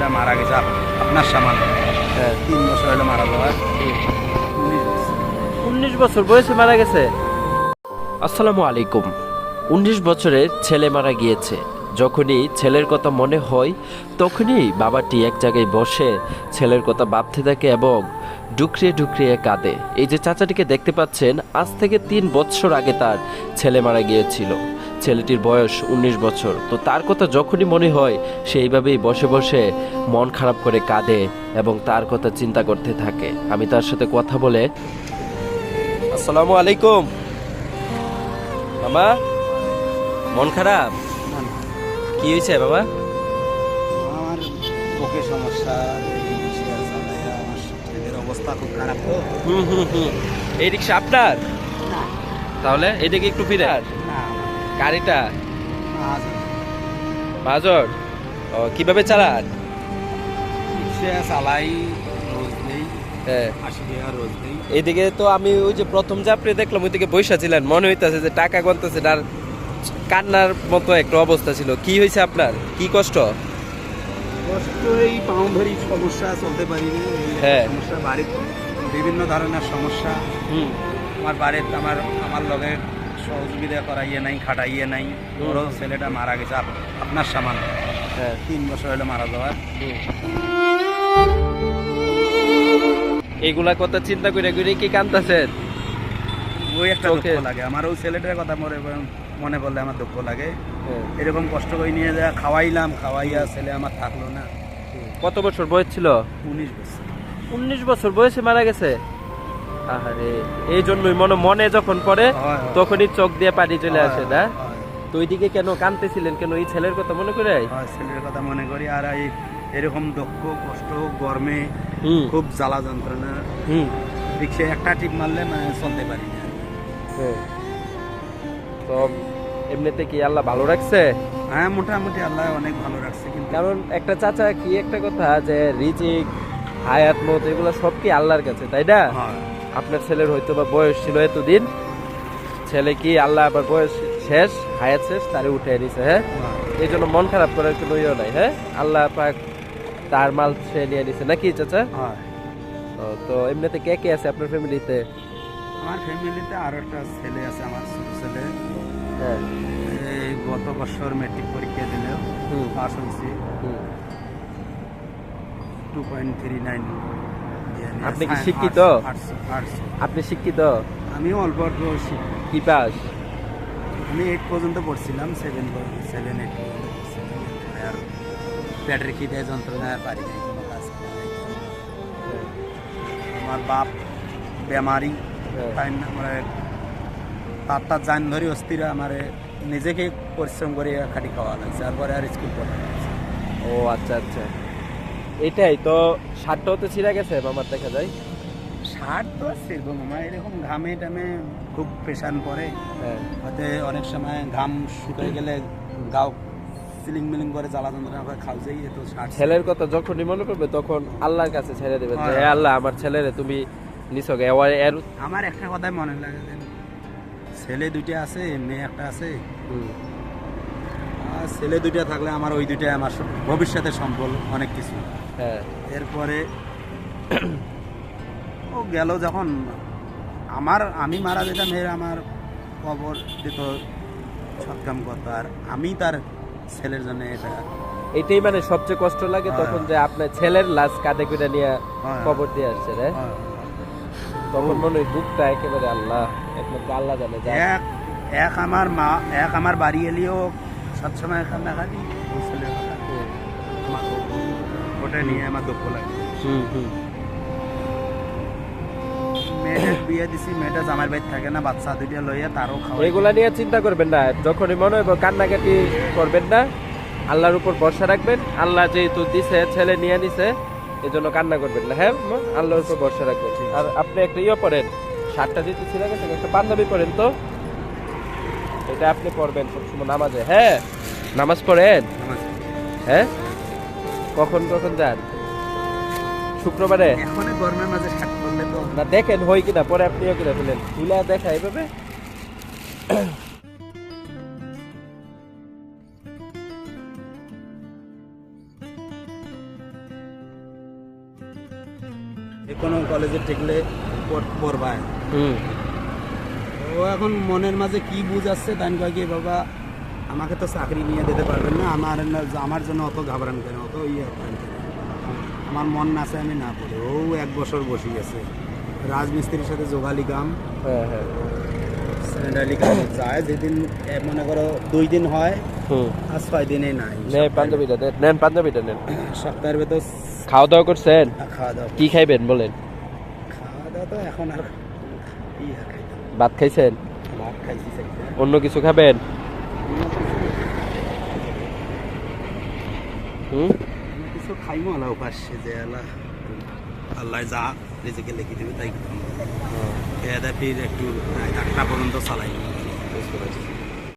ছেলেটা মারা গেছে আপনার সামান। হ্যাঁ তিন বছর হলো মারা যাওয়ার উনিশ বছর। বয়সে মারা গেছে। আসসালামু আলাইকুম। উনিশ বছরের ছেলে মারা গিয়েছে। যখনই ছেলের কথা মনে হয় তখনই বাবাটি এক জায়গায় বসে ছেলের কথা ভাবতে থাকে এবং ডুকরিয়ে ডুকরিয়ে কাঁদে। এই যে চাচাটিকে দেখতে পাচ্ছেন আজ থেকে তিন বছর আগে তার ছেলে মারা গিয়েছিল। ছেলেটির বয়স উনিশ বছর। তো তার কথা যখনই মনে হয় সেইভাবেই বসে বসে মন খারাপ করে কাঁদে এবং তার কথা চিন্তা করতে থাকে। আমি তার সাথে কথা বলে আসসালামু আলাইকুম। বাবা মন খারাপ? কি হয়েছে বাবা আমার বুকে সমস্যা অবস্থা খুব খারাপ তো। হুম হুম হুম। এই রিক্সা আপনার? তাহলে এদিকে একটু ফিরে আস। গাড়িটা? বাজর। ও কীভাবে চালান? চালাই রোজ নেই। হ্যাঁ। রোজ নেই। এইদিকে তো আমি ওই যে প্রথম যাত্রী দেখলাম ওইদিকে বৈশা ছিলেন মনে হইতাছে যে টাকা গন্তাছে আর কান্নার মতো একটা অবস্থা ছিল। কি হয়েছে আপনার? কি কষ্ট? কষ্ট এই ধরি সমস্যা চলতে পারি না। এই একটা হ্যাঁ। সমস্যা বাড়ির বিভিন্ন ধরনের সমস্যা। হুম। আমার বাড়িতে আমার আমার লগে সহযোগিতা করাইয়ে নাই খাটাইয়ে নাই। বড় ছেলেটা মারা গেছে আপনার সামান। হ্যাঁ তিন বছর হলো মারা যাওয়ার। এইগুলা কথা চিন্তা করে করে কি কান্দাছেন ওই একটা দুঃখ লাগে। আমার ওই ছেলেটার কথা মনে মনে পড়লে আমার দুঃখ লাগে। এরকম কষ্ট করে নিয়ে যা খাওয়াইলাম খাওয়াইয়া ছেলে আমার থাকল না। কত বছর বয়স ছিল? উনিশ বছর। উনিশ বছর বয়সে মারা গেছে? আরে এই জন্যই মনে মনে যখন পড়ে। তখনই চোখ দিয়ে পানি চলে আসে না? তো ওইদিকে কেন কানতেছিলেন কেন? এই ছেলের কথা মনে করে? ছেলের কথা মনে করি। আর এই এরকম দুঃখ কষ্ট গরমে খুব জ্বালা যন্ত্রণা। হুম। রিক্সায় একটা টিপ মারলে মানে চলতে পারি না। হ্যাঁ। তো এমনিতে কি আল্লাহ ভালো রাখছে? হ্যাঁ মোটামুটি আল্লাহ অনেক ভালো রাখছে কিন্তু কারণ একটা চাচা কি একটা কথা যে রিজিক হায়াত মত এগুলো সব কি আল্লাহর কাছে তাই না? আপনার ছেলের হয়তো বা বয়স ছিল এতদিন। ছেলে কি আল্লাহ আবার বয়স শেষ হায়াত শেষ তারে উঠে নিছে হ্যাঁ? এই জন্য মন খারাপ করার কোনো ইয়ে নাই হ্যাঁ? আল্লাহ পাক তার মাল সে নিয়ে নিছে নাকি চাচা? তো এমনিতে কে কে আছে আপনার ফ্যামিলিতে আমার ফ্যামিলিতে আরও একটা ছেলে আছে আমার ছোট ছেলে। হ্যাঁ। এই গত বছর মেট্রিক পরীক্ষা দিলেও হুম। পাস হয়েছি। টু পয়েন্ট থ্রি নাইন আপনি কি শিক্ষিত? আপনি শিক্ষিত? আমিও অল্প অল্প কি পাস? আমি এইট পর্যন্ত পড়ছিলাম সেভেন সেভেন এইট পর্যন্ত পড়ছিলাম। আর পেটের খিদে যন্ত্রণা পারি নাই কোনো কাজ আমার বাপ বেমারি হ্যাঁ। তাই আমার তার তার জান ধরি অস্থির আমার নিজেকে পরিশ্রম করে খাটি খাওয়া লাগছে তারপরে আর স্কুল পড়া ও আচ্ছা আচ্ছা। এটাই তো শার্টটাও তো ছিঁড়া গেছে মামার দেখা যায়। শার্ট তো সেরকম আমার এরকম ঘামে টামে খুব প্রেশান পড়ে। হ্যাঁ। হয়তো অনেক সময় ঘাম শুকিয়ে গেলে গাও সিলিং মিলিং করে জ্বালা যন্ত্রণা করে খাও যাই তো শার্ট ছেলের কথা যখনই মনে করবে তখন আল্লাহর কাছে ছেড়ে দেবে যে হ্যাঁ। আল্লাহ আমার ছেলেরে তুমি নিছকে এর এর আমার একটা কথাই মনে লাগে ছেলে দুইটা আছে মেয়ে একটা আছে। ছেলে দুইটা থাকলে আমার ওই দুইটা আমার ভবিষ্যতের সম্বল অনেক কিছু হ্যাঁ এরপরে ও গেল যখন আমার আমি মারা যেতাম এর আমার কবর দিত সৎকাম করতো আর আমি তার ছেলের জন্য এটা এটাই মানে সবচেয়ে কষ্ট লাগে হ্যাঁ। তখন যে আপনার ছেলের লাশ কাঁধে করে নিয়ে হ্যাঁ। কবর দিয়ে আসছে রে হয়। তখন মনে হয় দুঃখটা একেবারে আল্লাহ একমাত্র আল্লাহ জানে এক এক আমার মা এক আমার বাড়ি এলেও সবসময় কান্নাকাটি ও ছেলের কথা। হুম, ওটা নিয়ে আমার দুঃখ লাগে। হুম হুম। মেয়েটার বিয়ে দিছি মেয়েটা জামাই বাড়ি থাকে না বাচ্চা দুইটা লইয়া তারও খাওয়া এগুলা নিয়ে চিন্তা করবেন না যখনই মনে হবে কান্নাকাটি করবেন না আল্লাহর উপর ভরসা রাখবেন আল্লাহ যেহেতু দিছে ছেলে নিয়ে নিছে এই জন্য কান্না করবেন না হ্যাঁ? আল্লাহর উপর ভরসা রাখবেন। আর আপনি একটা ইয়ে পড়েন শার্টটা যেহেতু ছিল গেছে একটা পাঞ্জাবি পড়েন তো? এটা আপনি পড়বেন সবসময় নামাজে। হ্যাঁ নামাজ পড়েন? হ্যাঁ? কখন কখন যান? শুক্রবারে? না দেখেন হয় কিনা পরে আপনি কিনা ফেলেন তুলা দেখা এভাবে যে কোনো কলেজে ঠেকলে পড়বায় হুম। ও এখন মনের মাঝে কি বুঝ বুঝাচ্ছে তাই কয় কি বাবা আমাকে তো চাকরি নিয়ে দিতে পারবেন না। আমার না- আমার জন্য অত ঘাবড়ান কেন? অত ইয়ে করেন কেন? আমার মন না আছে আমি না পড়ে। ও এক বছর বসে গেছে। রাজমিস্ত্রির সাথে যোগালি কাম হ্যাঁ হ্যাঁ। স্যানিটারি কাম যায়। যেদিন মনে করো দুই দিন হয় আর ছয় দিনে নাই। নেন পাঞ্জাবিটা নেন পাঞ্জাবিটা নেন। সপ্তাহের ভেতর খাওয়া দাওয়া করছেন? খাওয়া দাওয়া কি খাইবেন বলেন? খাওয়া দাওয়া তো এখন আর খাইতাম? ভাত খাইছেন? অন্য কিছু খাবেন? হুম? কিছু খাইমো আলা উপাসে যে আলা আল্লাহ যা নিজেকে লিখে দেবে তাই খেয়ে একটু পর্যন্ত চালাই। বুঝতে পারছি।